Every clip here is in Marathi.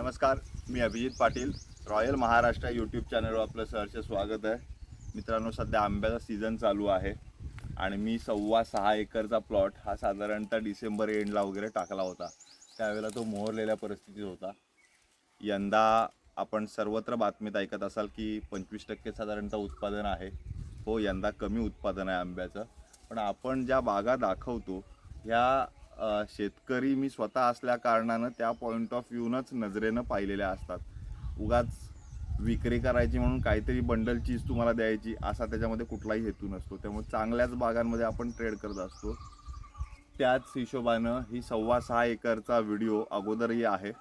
नमस्कार मी अभिजित पाटील. रॉयल महाराष्ट्र यूट्यूब चॅनलवर आपलं सहर्ष स्वागत आहे. मित्रांनो सध्या आंब्याचा सीझन चालू आहे आणि मी सव्वा सहा एकरचा प्लॉट हा साधारणतः डिसेंबर एंडला वगैरे टाकला होता. त्यावेळेला तो मोहरलेल्या परिस्थितीत होता. यंदा आपण सर्वत्र बातमीत ऐकत असाल की पंचवीस टक्के साधारणतः उत्पादन आहे. हो यंदा कमी उत्पादन आहे आंब्याचं. पण आपण ज्या बागा दाखवतो ह्या शेतकरी मी स्वतः असल्या कारणानं त्या पॉईंट ऑफ व्ह्यूनच नजरेनं पाहिलेल्या असतात. उगाच विक्री करायची म्हणून काहीतरी बंडल चीज तुम्हाला द्यायची असा त्याच्यामध्ये कुठलाही हेतू नसतो. त्यामुळे चांगल्याच बागांमध्ये आपण ट्रेड करत असतो. त्याच हिशोबानं ही सव्वा सहा एकरचा व्हिडिओ अगोदरही आहे.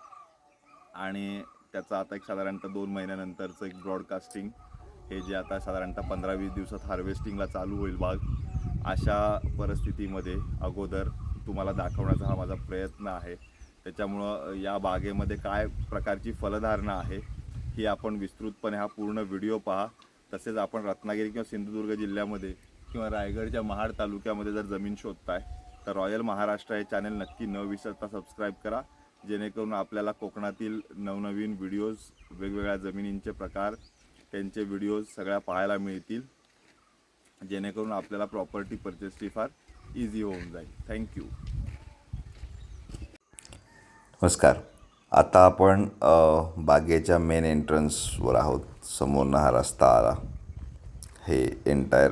आणि त्याचं आता एक साधारणतः दोन महिन्यानंतरचं एक ब्रॉडकास्टिंग हे जे आता साधारणतः पंधरा वीस दिवसात हार्वेस्टिंगला चालू होईल बाग अशा परिस्थितीमध्ये अगोदर तुम्हाला दाखवण्याचा हा माझा प्रयत्न आहे. त्याच्यामुळं या बागेमध्ये काय प्रकारची फलधारणा आहे ही आपण विस्तृतपणे हा पूर्ण व्हिडिओ पहा. तसेच आपण रत्नागिरी किंवा सिंधुदुर्ग जिल्ह्यामध्ये किंवा रायगडच्या महाड तालुक्यामध्ये जर जमीन शोधताय तर रॉयल महाराष्ट्र हे चॅनल नक्की न विसरता सबस्क्राईब करा. जेणेकरून आपल्याला कोकणातील नवनवीन व्हिडिओज वेगवेगळ्या जमिनींचे प्रकार त्यांचे व्हिडिओज सगळ्या पाहायला मिळतील. जेणेकरून आपल्याला प्रॉपर्टी परचेसची फार इझी होऊन जाईल थँक्यू नमस्कार. आता आपण बागेच्या मेन एंट्रन्सवर आहोत. समोरनं हा रस्ता आला. हे एंटायर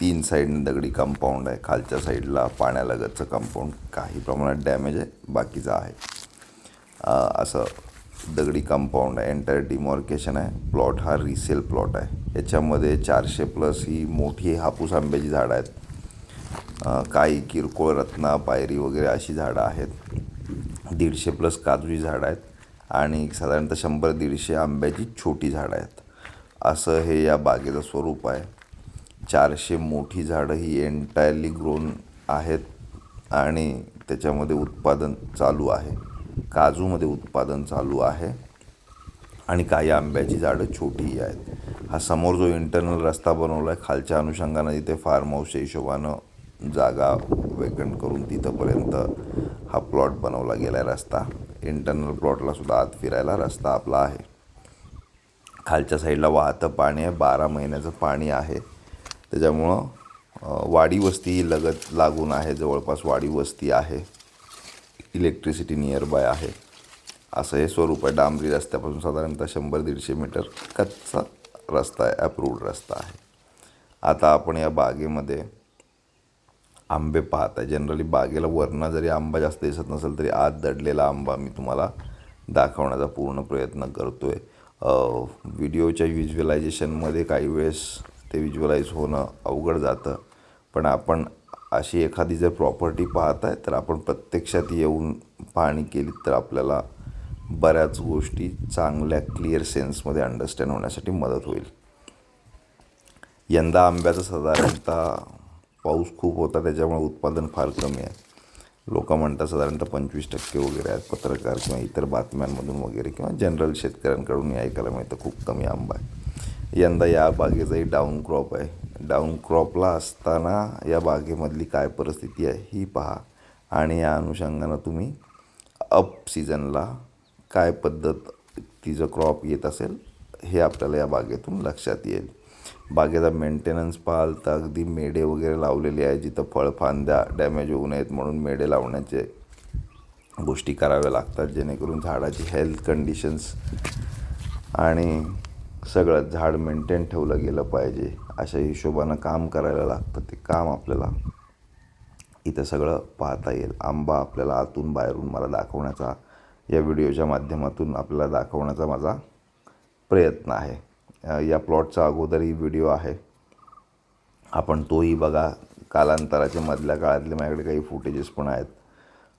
तीन साईडने दगडी कंपाऊंड आहे. खालच्या साईडला पाण्यालगतचं कंपाऊंड काही प्रमाणात डॅमेज आहे. बाकीचं आहे. असं दगडी कंपाऊंड आहे. एंटायर डिमॉर्केशन आहे. प्लॉट हा रिसेल प्लॉट आहे. याच्यामध्ये चारशे प्लस ही मोठी हापूस आंब्याची झाडं आहेत. काही किरकोळ रत्ना पायरी वगैरे अशी झाडं आहेत. दीडशे प्लस काजूची झाडं आहेत आणि साधारणतः शंभर दीडशे आंब्याची छोटी झाडं आहेत. असं हे या बागेचं स्वरूप आहे. चारशे मोठी झाडं ही एंटायरली ग्रोन आहेत आणि त्याच्यामध्ये उत्पादन चालू आहे. काजूमध्ये उत्पादन चालू आहे आणि काही आंब्याची झाडं छोटीही आहेत. हा समोर जो इंटरनल रस्ता बनवला आहे खालच्या अनुषंगानं तिथे फार्म हाऊसच्या हिशोबानं जागा वेकंट करून तिथंपर्यंत हा प्लॉट बनवला गेला आहे रस्ता इंटरनल प्लॉटलासुद्धा आत फिरायला रस्ता आपला आहे. खालच्या साईडला वाहतं पाणी आहे. बारा महिन्याचं पाणी आहे. त्याच्यामुळं वाडी वस्ती लगत लागून आहे. जवळपास वाडी वस्ती आहे. इलेक्ट्रिसिटी नियरबाय आहे. असं हे स्वरूप आहे. डांबरी रस्त्यापासून साधारणतः शंभर दीडशे मीटर कच्चा रस्ता आहे. अप्रूव्ड रस्ता आहे. आता आपण या बागेमध्ये आंबे पाहत. आहे जनरली बागेला वरनं जरी आंबा जास्त दिसत नसेल तरी आत दडलेला आंबा मी तुम्हाला दाखवण्याचा पूर्ण प्रयत्न करतो आहे व्हिडिओच्या व्हिज्युअलायझेशनमध्ये काही वेळेस ते व्हिज्युअलाइज होणं अवघड जातं. पण आपण अशी एखादी जर प्रॉपर्टी पाहत आहे तर आपण प्रत्यक्षात येऊन पाहणी केली तर आपल्याला बऱ्याच गोष्टी चांगल्या क्लिअर सेन्समध्ये अंडरस्टँड होण्यासाठी मदत होईल. यंदा आंब्याचं साधारणतः पाऊस खूप होता त्याच्यामुळे उत्पादन फार कमी आहे. लोक म्हणतात साधारणतः पंचवीस टक्के वगैरे आहेत पत्रकार किंवा इतर बातम्यांमधून वगैरे किंवा जनरल शेतकऱ्यांकडून ऐकायला मिळतं खूप कमी आंबा आहे. यंदा या बागेचाही डाऊन क्रॉप आहे. डाऊन क्रॉपला असताना या बागेमधली काय परिस्थिती आहे ही पहा. आणि या अनुषंगानं तुम्ही अप सीझनला काय पद्धत तिचं क्रॉप येत असेल हे आपल्याला या बागेतून लक्षात येईल. बागेचा मेंटेनन्स पाहाल तर अगदी मेढे वगैरे लावलेले आहे जिथं फळफांद्या डॅमेज होऊ नयेत म्हणून मेढे लावण्याचे गोष्टी कराव्या लागतात जेणेकरून झाडाची हेल्थ कंडिशन्स आणि सगळं झाड मेंटेन ठेवलं गेलं पाहिजे. अशा हिशोबानं काम करायला लागतं ते काम आपल्याला इथं सगळं पाहता येईल. आंबा आपल्याला आतून बाहेरून मला दाखवण्याचा या व्हिडिओच्या माध्यमातून आपल्याला दाखवण्याचा माझा प्रयत्न आहे. या प्लॉटचा अगोदरही व्हिडिओ आहे. आपण तोही बघा कालांतराच्या मधल्या काळातले माझ्याकडे काही फुटेजेस पण आहेत.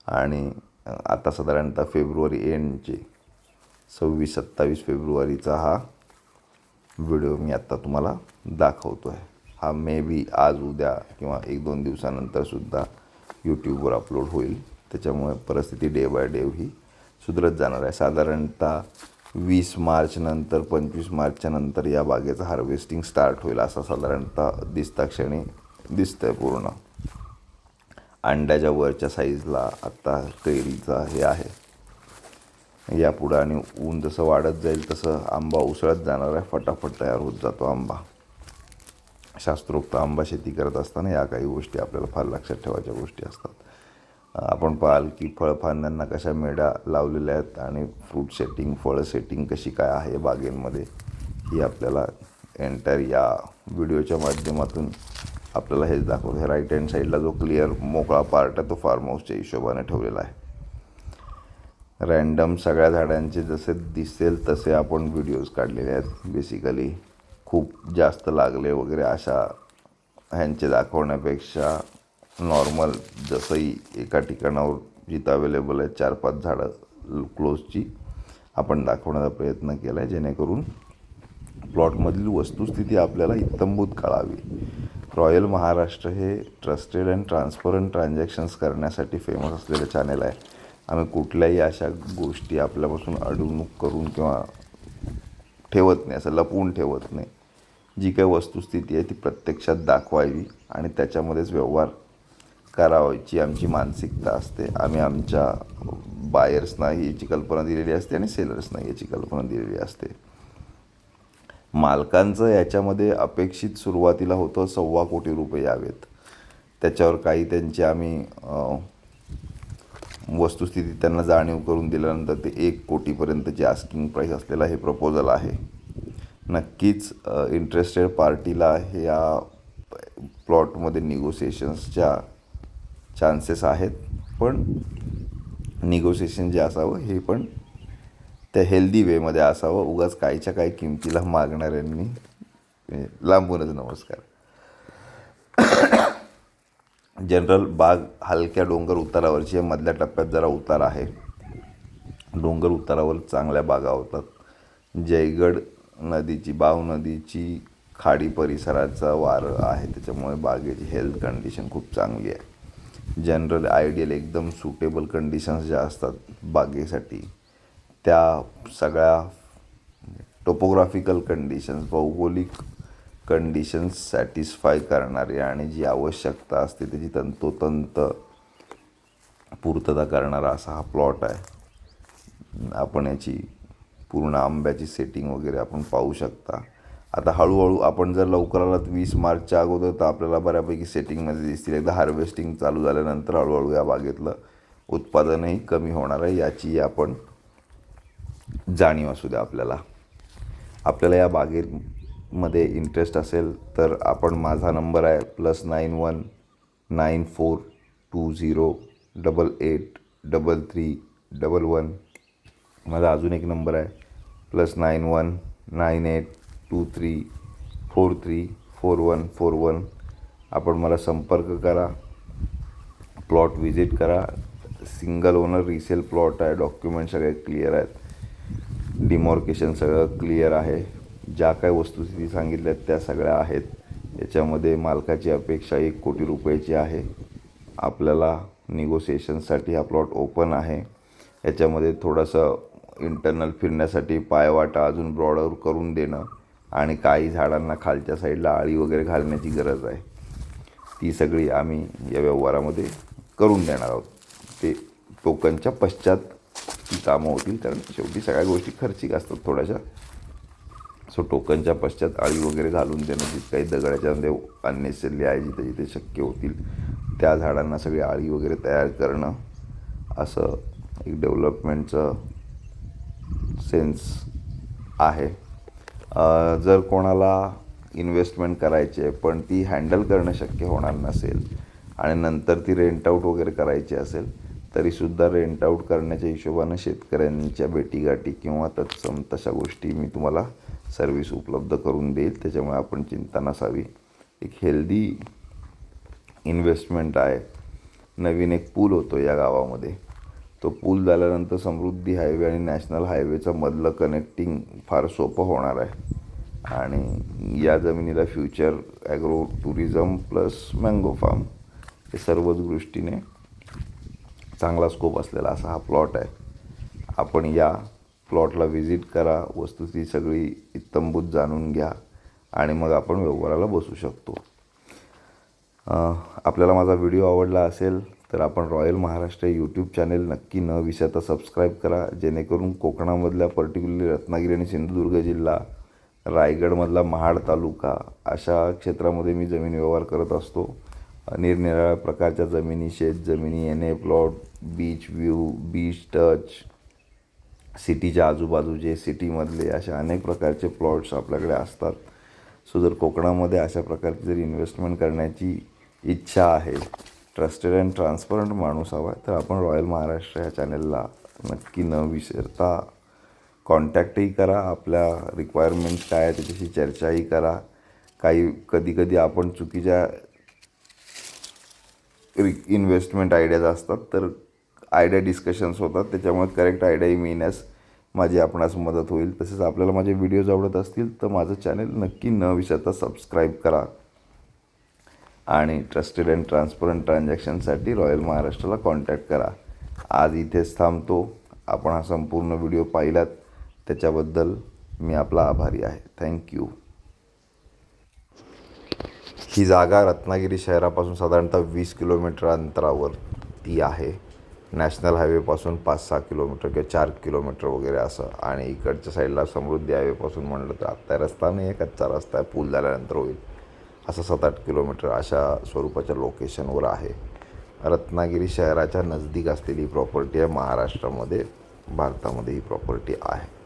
आणि आता साधारणतः फेब्रुवारी एंडचे सव्वीस सत्तावीस फेब्रुवारीचा हा व्हिडिओ मी आत्ता तुम्हाला दाखवतो आहे हा मे बी आज उद्या किंवा एक दोन दिवसानंतरसुद्धा यूट्यूबवर अपलोड होईल. त्याच्यामुळे परिस्थिती डे बाय डे ही सुधरत जाणार आहे. साधारणतः वीस मार्चनंतर पंचवीस मार्चच्या नंतर या बागेचं हार्वेस्टिंग स्टार्ट होईल असा साधारणतः दिसता क्षणी आहे पूर्ण. अंड्याच्या वरच्या साईजला आत्ता कैरीचा हे आहे. यापुढं आणि ऊन जसं वाढत जाईल तसं आंबा उसळत जाणार आहे. फटाफट तयार होत जातो आंबा. शास्त्रोक्त आंबा शेती करत असताना या काही गोष्टी आपल्याला फार लक्षात ठेवायच्या गोष्टी असतात. आपण पाहाल की फळफांद्यांना कशा मेढा लावलेल्या आहेत आणि फ्रूट सेटिंग फळं सेटिंग कशी काय आहे बागेंमध्ये ही आपल्याला एंटायर या व्हिडिओच्या माध्यमातून आपल्याला हेच दाखवतो हे राईट हँड साईडला जो क्लिअर मोकळा पार्ट आहे तो फार्म हाऊसच्या हिशोबाने ठेवलेला आहे. रॅन्डम सगळ्या झाडांचे जसे दिसेल तसे आपण व्हिडिओज काढलेले आहेत. बेसिकली खूप जास्त लागले वगैरे अशा ह्यांचे दाखवण्यापेक्षा नॉर्मल जसंही एका ठिकाणावर जिथं अवेलेबल आहे चार पाच झाडं क्लोजची आपण दाखवण्याचा प्रयत्न केला आहे जेणेकरून प्लॉटमधील वस्तुस्थिती आपल्याला इत्तंभूत कळावी. रॉयल महाराष्ट्र हे ट्रस्टेड अँड ट्रान्सपरंट ट्रान्झॅक्शन्स करण्यासाठी फेमस असलेलं चॅनेल आहे. आम्ही कुठल्याही अशा गोष्टी आपल्यापासून अडवणूक करून किंवा ठेवत नाही असं लपवून ठेवत नाही. जी काही वस्तुस्थिती आहे ती प्रत्यक्षात दाखवावी आणि त्याच्यामध्येच व्यवहार करावायची आमची मानसिकता असते. आम्ही आमच्या बायर्सना याची कल्पना दिलेली असते आणि सेलर्सना याची कल्पना दिलेली असते. मालकांचं याच्यामध्ये अपेक्षित सुरुवातीला होतं सव्वा कोटी रुपये यावेत. त्याच्यावर काही त्यांची आम्ही वस्तुस्थिती त्यांना जाणीव करून दिल्यानंतर ते एक कोटीपर्यंतची आस्किंग प्राईस असलेला हे प्रपोजल आहे. नक्कीच इंटरेस्टेड पार्टीला ह्या प्लॉटमध्ये निगोसिएशन्सच्या चान्सेस आहेत पण निगोशिएशन जे असावं हे पण त्या हेल्दी वेमध्ये असावं. उगाच काहीच्या काही किमतीला मागणाऱ्यांनी लांबूनच नमस्कार. जनरल बाग हलक्या डोंगर उतारावरची आहे. मधल्या टप्प्यात जरा उतार आहे. डोंगर उतारावर चांगल्या बागा होतात. जयगड नदीची बाव नदीची खाडी परिसराचा वारं आहे. त्याच्यामुळे बागेची हेल्थ कंडिशन खूप चांगली आहे. जनरल आयडियल एकदम सुटेबल कंडिशन्स ज्या असतात बागेसाठी त्या सगळ्या टोपोग्राफिकल कंडिशन्स भौगोलिक कंडिशन्स सॅटिस्फाय करणारी आणि जी आवश्यकता असते त्याची तंतोतंत पूर्तता करणारा असा हा प्लॉट आहे. आपण याची पूर्ण आंब्याची सेटिंग वगैरे आपण पाहू शकता. आता हळूहळू आपण जर लवकर आलात वीस मार्चच्या अगोदर तर आपल्याला बऱ्यापैकी सेटिंगमध्ये दिसतील. एकदा हार्वेस्टिंग चालू झाल्यानंतर हळूहळू या बागेतलं उत्पादनही कमी होणार आहे. याची आपण जाणीव असू द्या आपल्याला. आपल्याला या बागेमध्ये इंटरेस्ट असेल तर आपण माझा नंबर आहे plus nine one nine four two zero double eight double three double one माझा अजून एक नंबर आहे. Plus nine one nine eight two three four three four one four one आपण मला संपर्क करा. प्लॉट व्हिजिट करा. सिंगल ओनर रिसेल प्लॉट आहे. डॉक्युमेंट सगळे क्लिअर आहेत. डिमॉर्केशन सगळं क्लिअर आहे. ज्या काय वस्तुस्थिती सांगितल्या आहेत त्या सगळ्या आहेत. याच्यामध्ये मालकाची अपेक्षा एक कोटी रुपयाची आहे. आपल्याला निगोसिएशनसाठी हा प्लॉट ओपन आहे. याच्यामध्ये थोडंसं इंटरनल फिरण्यासाठी पायवाटा अजून ब्रॉडर करून देणं. आणि काही झाडांना खालच्या साईडला आळी वगैरे घालण्याची गरज आहे. ती सगळी आम्ही या व्यवहारामध्ये करून देणार आहोत. ते टोकनच्या पश्चात ती कामं होतील. कारण शेवटी सगळ्या गोष्टी खर्चिक असतात थोड्याशा. सो टोकनच्या पश्चात आळी वगैरे घालून देणं जी काही दगडाच्यामध्ये अननेसरली आहे जिथे जिथे शक्य होतील त्या झाडांना सगळी आळी वगैरे तयार करणं असं एक डेव्हलपमेंटचं सेन्स आहे. जर कोणाला इन्व्हेस्टमेंट करायची आहे पण ती हँडल करणं शक्य होणार नसेल आणि नंतर ती रेंट आऊट वगैरे करायची असेल तरीसुद्धा रेंट आऊट करण्याच्या हिशोबानं शेतकऱ्यांच्या भेटीगाठी किंवा तत्सम तशा गोष्टी मी तुम्हाला सर्व्हिस उपलब्ध करून देईल. त्याच्यामुळे आपण चिंता नसावी. एक हेल्दी इन्व्हेस्टमेंट आहे. नवीन एक पूल होतो या गावामध्ये. तो पूल झाल्यानंतर समृद्धी हायवे आणि नॅशनल हायवेचं मधलं कनेक्टिंग फार सोपं होणार आहे. आणि या जमिनीला future agro tourism plus mango farm हे सर्वच दृष्टीने चांगला स्कोप असलेला असा हा प्लॉट आहे. आपण या प्लॉटला व्हिजिट करा वस्तूची सगळी इत्तंभूत जाणून घ्या आणि मग आपण व्यवहाराला बसू शकतो. आपल्याला माझा व्हिडिओ आवडला असेल तर आपण रॉयल महाराष्ट्र यूट्यूब चॅनेल नक्की न विसरता सबस्क्राईब करा जेणेकरून कोकणामधल्या पर्टिक्युलरली रत्नागिरी आणि सिंधुदुर्ग जिल्हा रायगडमधला महाड तालुका अशा क्षेत्रामध्ये मी जमीन व्यवहार करत असतो. निरनिराळ्या प्रकारच्या जमिनी शेत जमिनी N A plot beach view beach touch सिटीच्या आजूबाजूचे सिटीमधले अशा अनेक प्रकारचे प्लॉट्स आपल्याकडे असतात. सो जर कोकणामध्ये अशा प्रकारची जर इन्व्हेस्टमेंट करण्याची इच्छा आहे ट्रस्टेड अँड ट्रान्सपरंट माणूस हवा आहे तर आपण रॉयल महाराष्ट्र या चॅनेलला नक्की न विसरता कॉन्टॅक्टही करा आपल्या रिक्वायरमेंट्स काय आहे त्याच्याशी चर्चाही करा. काही कधीकधी आपण चुकीच्या रि इन्व्हेस्टमेंट आयडियाज असतात तर आयडिया डिस्कशन्स होतात त्याच्यामुळे करेक्ट आयडियाही मिळण्यास माझी आपणास मदत होईल. तसेच आपल्याला माझे व्हिडिओज आवडत असतील तर माझं चॅनल नक्की न विसरता सबस्क्राईब करा. आणि ट्रस्टेड अँड ट्रान्सपरंट ट्रान्झॅक्शनसाठी रॉयल महाराष्ट्राला कॉन्टॅक्ट करा. आज इथेच थांबतो. आपण हा संपूर्ण व्हिडिओ पाहिलात. त्याच्याबद्दल मी आपला आभारी आहे. थँक्यू ही जागा रत्नागिरी शहरापासून साधारणतः वीस किलोमीटर अंतरावर ती आहे. नॅशनल हायवेपासून पाच सहा किलोमीटर किंवा चार किलोमीटर वगैरे असं. आणि इकडच्या साईडला समृद्धी हायवेपासून म्हणलं तर आत्ता रस्ता नाही आहे कच्चा रस्ता आहे. पूल झाल्यानंतर होईल. असं सात आठ किलोमीटर अशा स्वरूपाच्या लोकेशनवर आहे. रत्नागिरी शहराच्या नजदीक असलेली प्रॉपर्टी आहे. महाराष्ट्रामध्ये भारतामध्ये ही प्रॉपर्टी आहे.